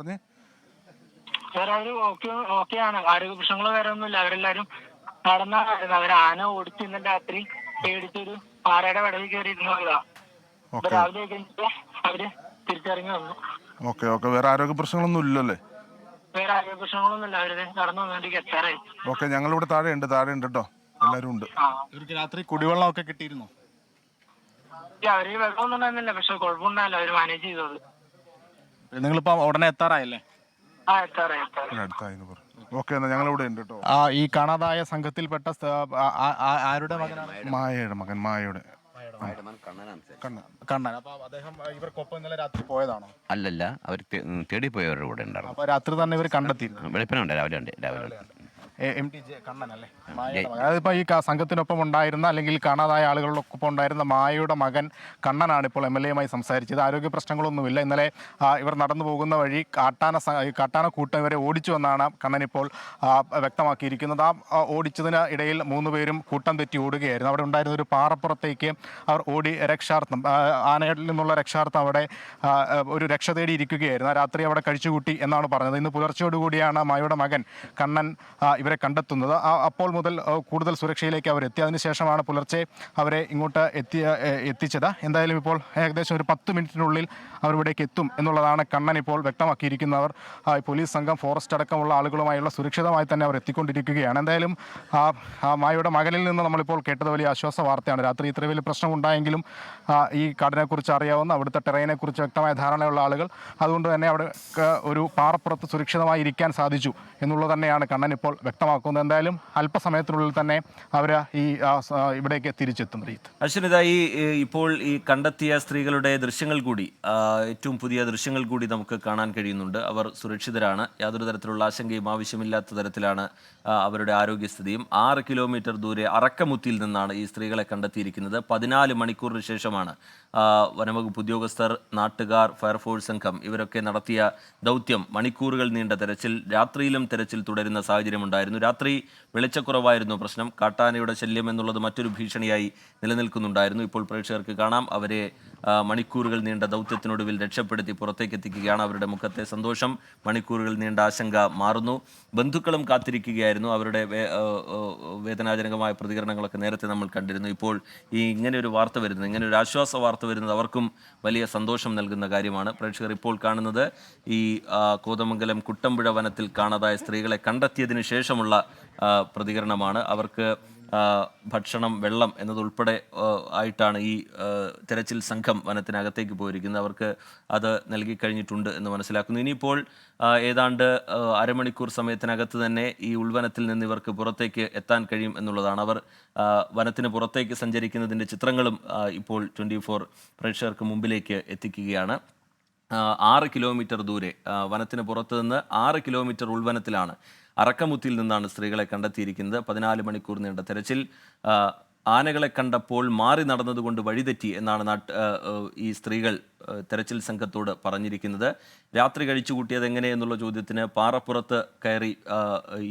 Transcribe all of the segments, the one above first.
പറഞ്ഞേ? അവർ ഓക്കെ ആണ്. ആരോഗ്യ പ്രശ്നങ്ങൾ വേറെ അവരെല്ലാരും നടന്നായിരുന്നു അവർ ആന ഓടിച്ച് ഇന്നലെ രാത്രി പേടിച്ചൊരു പാറയുടെ വടവിൽ കയറി ഇരുന്നതാ രാവിലെ അവർ തിരിച്ചിറങ്ങി വന്നു. Okay okay. വേറെ ആരോഗ്യ പ്രശ്നങ്ങളൊന്നും ഇല്ലല്ലേ? വേറെ ആരോഗ്യ പ്രശ്നങ്ങളൊന്നുമില്ല. അവർ നടന്നു വന്നോണ്ടിരിക്കും. എത്താറായി. ഓക്കെ ഞങ്ങളിവിടെ താഴെ ഉണ്ട് താഴെ ഉണ്ട് കേട്ടോ. എല്ലാവരും ഉണ്ട്. ഇവർക്ക് രാത്രി കുടിവെള്ളം ഒക്കെ കിട്ടിയിരുന്നു അവർ വെള്ളമൊന്നും ഉണ്ടായിരുന്നില്ല. പക്ഷെ കുഴപ്പമുണ്ടായില്ല അവർ മാനേജ് ചെയ്തത് നിങ്ങളിപ്പോ ഉടനെ എത്താറായല്ലേ? ആ എത്താറായി എത്താറായി. ഇവിടെ അടുത്തായിന്ന് പറഞ്ഞു. ഓക്കെ എന്നാൽ ഞങ്ങളിവിടെ ഉണ്ട് കേട്ടോ. ആ ഈ കാണാതായ സംഘത്തിൽപ്പെട്ട സ്ഥ- ആ- ആ- ആ- ആരുടെ മകനാണ്? മായയുടെ മകൻ മായയുടെ. കണ്ണൻ. കണ്ണൻ. അപ്പൊ അദ്ദേഹം ഇവർക്കൊപ്പം ഇന്നലെ രാത്രി പോയതാണോ? അല്ലല്ല അവർ തേടിപ്പോയവരുടെ കൂടെ ഉണ്ടായിരുന്നു. അപ്പൊ രാത്രി തന്നെ ഇവർ കണ്ടെത്തിയിരുന്നു. വെളുപ്പിനുണ്ട് രാവിലെ ഉണ്ട്. രാവിലെ ഉണ്ട്. എ- ടി ജെ കണ്ണൻ അല്ലേ മായയുടെ മകൻ. അതായത് ഇപ്പൊ ഈ സംഘത്തിനൊപ്പം ഉണ്ടായിരുന്ന അല്ലെങ്കിൽ കാണാതായ ആളുകളൊപ്പം ഉണ്ടായിരുന്ന മായയുടെ മകൻ കണ്ണനാണ് ഇപ്പോൾ എം എൽ എയുമായി സംസാരിച്ചത്. ആരോഗ്യ പ്രശ്നങ്ങളൊന്നുമില്ല. ഇന്നലെ ഇവർ നടന്നു പോകുന്ന വഴി കാട്ടാന കാട്ടാന കൂട്ടം ഇവരെ ഓടിച്ചു എന്നാണ് കണ്ണൻ ഇപ്പോൾ വ്യക്തമാക്കിയിരിക്കുന്നത്. ആ ഓടിച്ചതിന് ഇടയിൽ മൂന്ന് പേരും കൂട്ടം തെറ്റി ഓടുകയായിരുന്നു. അവിടെ ഉണ്ടായിരുന്ന ഒരു പാറപ്പുറത്തേക്ക് അവർ ഓടി രക്ഷാർത്ഥം ആനയിൽ നിന്നുള്ള രക്ഷാർത്ഥം അവിടെ ഒരു രക്ഷ തേടി ഇരിക്കുകയായിരുന്നു ആ രാത്രി അവിടെ കഴിച്ചുകൂട്ടി എന്നാണ് പറഞ്ഞത്. ഇന്ന് പുലർച്ചയോടുകൂടിയാണ് മായയുടെ മകൻ കണ്ണൻ ആ, ഇവരെ കണ്ടെത്തുന്നത്. അപ്പോൾ മുതൽ കൂടുതൽ സുരക്ഷയിലേക്ക് അവർ എത്തി. അതിനുശേഷമാണ് പുലർച്ചെ അവരെ ഇങ്ങോട്ട് എത്തിയ എത്തിച്ചത്. എന്തായാലും ഇപ്പോൾ ഏകദേശം ഒരു പത്ത് മിനിറ്റിനുള്ളിൽ അവരിവിടേക്ക് എത്തും എന്നുള്ളതാണ് കണ്ണൻ ഇപ്പോൾ വ്യക്തമാക്കിയിരിക്കുന്നവർ. പോലീസ് സംഘം ഫോറസ്റ്റ് അടക്കമുള്ള ആളുകളുമായുള്ള സുരക്ഷിതമായി തന്നെ അവർ എത്തിക്കൊണ്ടിരിക്കുകയാണ്. എന്തായാലും ആ, മായയുടെ മകനിൽ നിന്ന് നമ്മളിപ്പോൾ കേട്ടത് വലിയ ആശ്വാസ വാർത്തയാണ്. രാത്രി ഇത്ര വലിയ പ്രശ്നമുണ്ടായെങ്കിലും ഉണ്ടായെങ്കിലും ഈ കാടിനെക്കുറിച്ച് അറിയാവുന്ന അവിടുത്തെ ട്രെയിനെക്കുറിച്ച് വ്യക്തമായ ധാരണയുള്ള ആളുകൾ അതുകൊണ്ട് തന്നെ അവിടെ ഒരു പാറപ്പുറത്ത് സുരക്ഷിതമായി ഇരിക്കാൻ സാധിച്ചു എന്നുള്ളത് തന്നെയാണ് കണ്ണൻ ഇപ്പോൾ വ്യക്തമാക്കുന്നത്. എന്തായാലും അല്പസമയത്തിനുള്ളിൽ തന്നെ അവർ ഈ ഇവിടേക്ക് തിരിച്ചെത്തും റീത്ത്. അശ്വനിത ഈ ഇപ്പോൾ ഈ കണ്ടെത്തിയ സ്ത്രീകളുടെ ദൃശ്യങ്ങൾ കൂടി ഏറ്റവും പുതിയ ദൃശ്യങ്ങൾ കൂടി നമുക്ക് കാണാൻ കഴിയുന്നുണ്ട്. അവർ സുരക്ഷിതരാണ്. യാതൊരു തരത്തിലുള്ള ആശങ്കയും ആവശ്യമില്ലാത്ത തരത്തിലാണ് അവരുടെ ആരോഗ്യസ്ഥിതിയും. ആറ് കിലോമീറ്റർ ദൂരെ അറക്കമുത്തിയിൽ നിന്നാണ് ഈ സ്ത്രീകളെ കണ്ടെത്തിയിരിക്കുന്നത്. പതിനാല് മണിക്കൂറിന് ശേഷമാണ് വനംവകുപ്പ് ഉദ്യോഗസ്ഥർ നാട്ടുകാർ ഫയർഫോഴ്സ് സംഘം ഇവരൊക്കെ നടത്തിയ ദൗത്യം മണിക്കൂറുകൾ നീണ്ട തെരച്ചിൽ രാത്രിയിലും തെരച്ചിൽ തുടരുന്ന സാഹചര്യമുണ്ടായിരുന്നു. രാത്രി വെളിച്ചക്കുറവായിരുന്നു പ്രശ്നം. കാട്ടാനയുടെ ശല്യം എന്നുള്ളത് മറ്റൊരു ഭീഷണിയായി നിലനിൽക്കുന്നുണ്ടായിരുന്നു. ഇപ്പോൾ പ്രേക്ഷകർക്ക് കാണാം. അവരെ മണിക്കൂറുകൾ നീണ്ട ദൗത്യത്തിനൊടുവിൽ രക്ഷപ്പെടുത്തി പുറത്തേക്ക് എത്തിക്കുകയാണ് അവരുടെ മുഖത്തെ സന്തോഷം. മണിക്കൂറുകൾ നീണ്ട ആശങ്ക മാറുന്നു. ബന്ധുക്കളും കാത്തിരിക്കുകയായിരുന്നു. അവരുടെ വേദനാജനകമായ പ്രതികരണങ്ങളൊക്കെ നേരത്തെ നമ്മൾ കണ്ടിരുന്നു. ഇപ്പോൾ ഈ ഇങ്ങനെ ഒരു വാർത്ത വരുന്നത് ഇങ്ങനെ ഒരു ആശ്വാസ വാർത്ത വരുന്നത് അവർക്കും വലിയ സന്തോഷം നൽകുന്ന കാര്യമാണ്. പ്രേക്ഷകർ ഇപ്പോൾ കാണുന്നത് ഈ കോതമംഗലം കുട്ടമ്പുഴ വനത്തിൽ കാണാതായ സ്ത്രീകളെ കണ്ടെത്തിയതിനു ശേഷമുള്ള പ്രതികരണമാണ്. അവർക്ക് ഭക്ഷണം വെള്ളം എന്നതുൾപ്പെടെ ആയിട്ടാണ് ഈ തെരച്ചിൽ സംഘം വനത്തിനകത്തേക്ക് പോയിരിക്കുന്നത്. അവർക്ക് അത് നൽകി കഴിഞ്ഞിട്ടുണ്ട് എന്ന് മനസ്സിലാക്കുന്നു. ഇനിയിപ്പോൾ ഏതാണ്ട് അരമണിക്കൂർ സമയത്തിനകത്ത് തന്നെ ഈ ഉൾവനത്തിൽ നിന്ന് ഇവർക്ക് പുറത്തേക്ക് എത്താൻ കഴിയും എന്നുള്ളതാണ്. അവർ വനത്തിന് പുറത്തേക്ക് സഞ്ചരിക്കുന്നതിന്റെ ചിത്രങ്ങളും ഇപ്പോൾ ട്വന്റി ഫോർ പ്രേക്ഷകർക്ക് മുമ്പിലേക്ക് എത്തിക്കുകയാണ്. ആറ് കിലോമീറ്റർ ദൂരെ വനത്തിന് പുറത്ത് നിന്ന് ആറ് കിലോമീറ്റർ ഉൾവനത്തിലാണ് അറക്കമുത്തിയിൽ നിന്നാണ് സ്ത്രീകളെ കണ്ടെത്തിയിരിക്കുന്നത്. പതിനാല് മണിക്കൂർ നീണ്ട തെരച്ചിൽ. ആനകളെ കണ്ടപ്പോൾ മാറി നടന്നതുകൊണ്ട് വഴിതെറ്റി എന്നാണ് നാട്ട് ഈ സ്ത്രീകൾ തെരച്ചിൽ സംഘത്തോട് പറഞ്ഞിരിക്കുന്നത്. രാത്രി കഴിച്ചു കൂട്ടിയത് എങ്ങനെയെന്നുള്ള ചോദ്യത്തിന് പാറപ്പുറത്ത് കയറി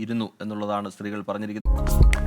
ഇരുന്നു എന്നുള്ളതാണ് സ്ത്രീകൾ പറഞ്ഞിരിക്കുന്നത്.